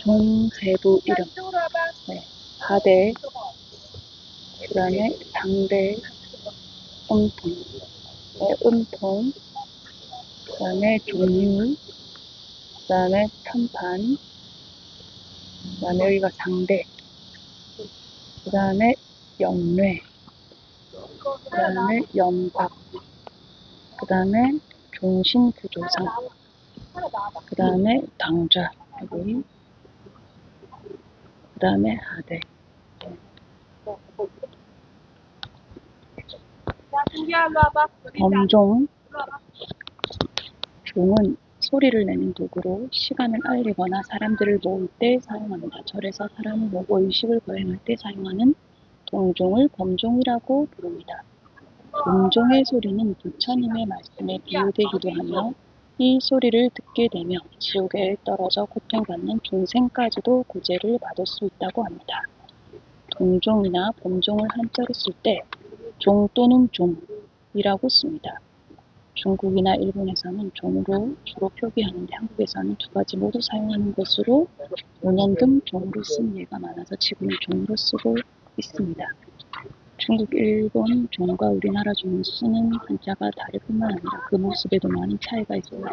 종세부 이름, 네, 하대, 그 다음에 당대, 음통, 네, 음통, 그 다음에 종류, 그 다음에 천판, 그 다음에 여기가 상대, 그 다음에 영뇌, 그 다음에 염곽, 그 다음에 종신구조상, 그 다음에 당좌, 여기, 그 다음에 하대. 범종. 종은 소리를 내는 도구로 시간을 알리거나 사람들을 모을 때 사용합니다. 절에서 사람을 모고 의식을 거행할 때 사용하는 동종을 범종이라고 부릅니다. 범종의 소리는 부처님의 말씀에 비유되기도 하며 이 소리를 듣게 되면 지옥에 떨어져 고통받는 중생까지도 구제를 받을 수 있다고 합니다. 동종이나 범종을 한자로 쓸 때 종 또는 종이라고 씁니다. 중국이나 일본에서는 종으로 주로 표기하는데 한국에서는 두 가지 모두 사용하는 것으로 원원금 종으로 쓴 예가 많아서 지금은 종으로 쓰고 있습니다. 중국, 일본 종과 우리나라 종을 쓰는 한자가 다를 뿐만 아니라 그 모습에도 많은 차이가 있습니다.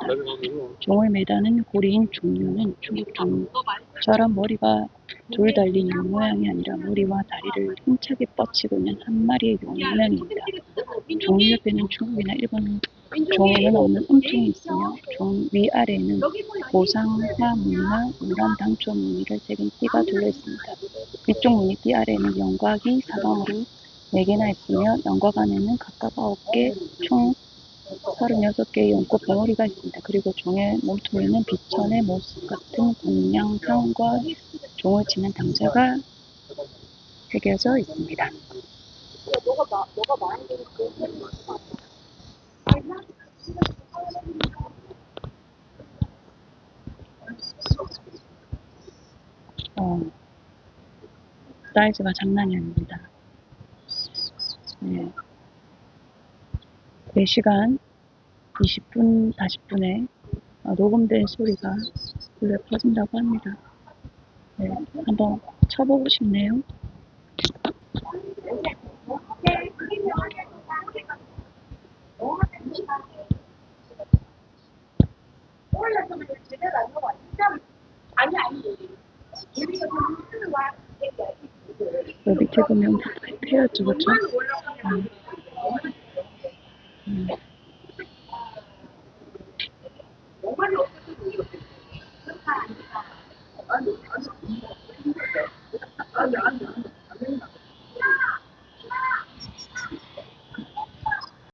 종을 매다는 고리인 종류는 중국 종처럼 머리가 돌 달린 용 모양이 아니라 머리와 다리를 힘차게 뻗치고 있는 한 마리의 용 모양입니다. 종 옆에는 중국이나 일본 종에는 없는 음통이 있으며 종 위아래에는 보상화 무늬나 노란 당초 무늬를 새긴 띠가 둘러 있습니다. 위쪽 무늬 띠 아래에는 영곽이 사방으로 4개나 있으며 안에는 각각 9개, 총 36개의 연꽃 덩어리가 있습니다. 그리고 종의 몸통에는 비천의 모습 같은 공양상과 종을 치는 당자가 새겨져 있습니다. 어, 사이즈가 장난이 아닙니다. 네. 4시간 20분, 40분에 녹음된 소리가 원래 퍼진다고 합니다. 네, 한번 쳐보고 싶네요. 여 밑에 보면 페였죠, 그쵸? 음. 음.